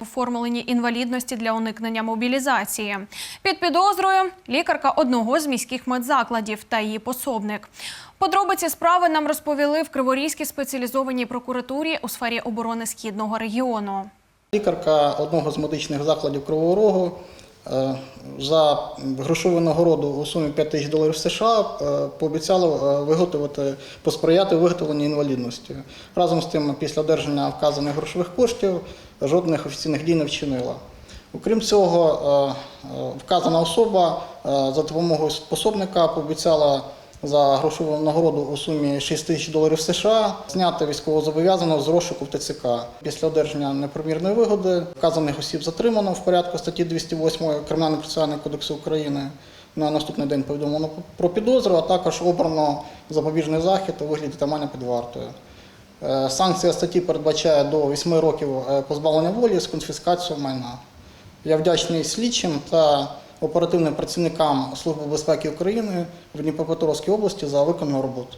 оформленні інвалідності для уникнення мобілізації. Під підозрою лікарка одного з міських медзакладів та її пособник. Подробиці справи нам розповіли в Криворізькій спеціалізованій прокуратурі у сфері оборони східного регіону. Лікарка одного з медичних закладів Кривого Рогу за грошову нагороду у сумі 5 тисяч доларів США пообіцяли пообіцяла е, виготовити, посприяти виготовленню інвалідності. Разом з тим, після одержання вказаних грошових коштів жодних офіційних дій не вчинила. Окрім цього, е, е, вказана особа е, за допомогою способника пообіцяла за грошову нагороду у сумі 6 тисяч доларів США зняти військовозобов'язаного з розшуку в ТЦК. Після одержання непомірної вигоди вказаних осіб затримано в порядку статті 208 Кримінального процесуального кодексу України. На наступний день повідомлено про підозру, а також обрано запобіжний захід у вигляді тримання під вартою. Е, Санкція статті передбачає до 8 років е, позбавлення волі з конфіскацією майна. Я вдячний слідчим та оперативним працівникам Служби безпеки України в Дніпропетровській області за виконану роботу.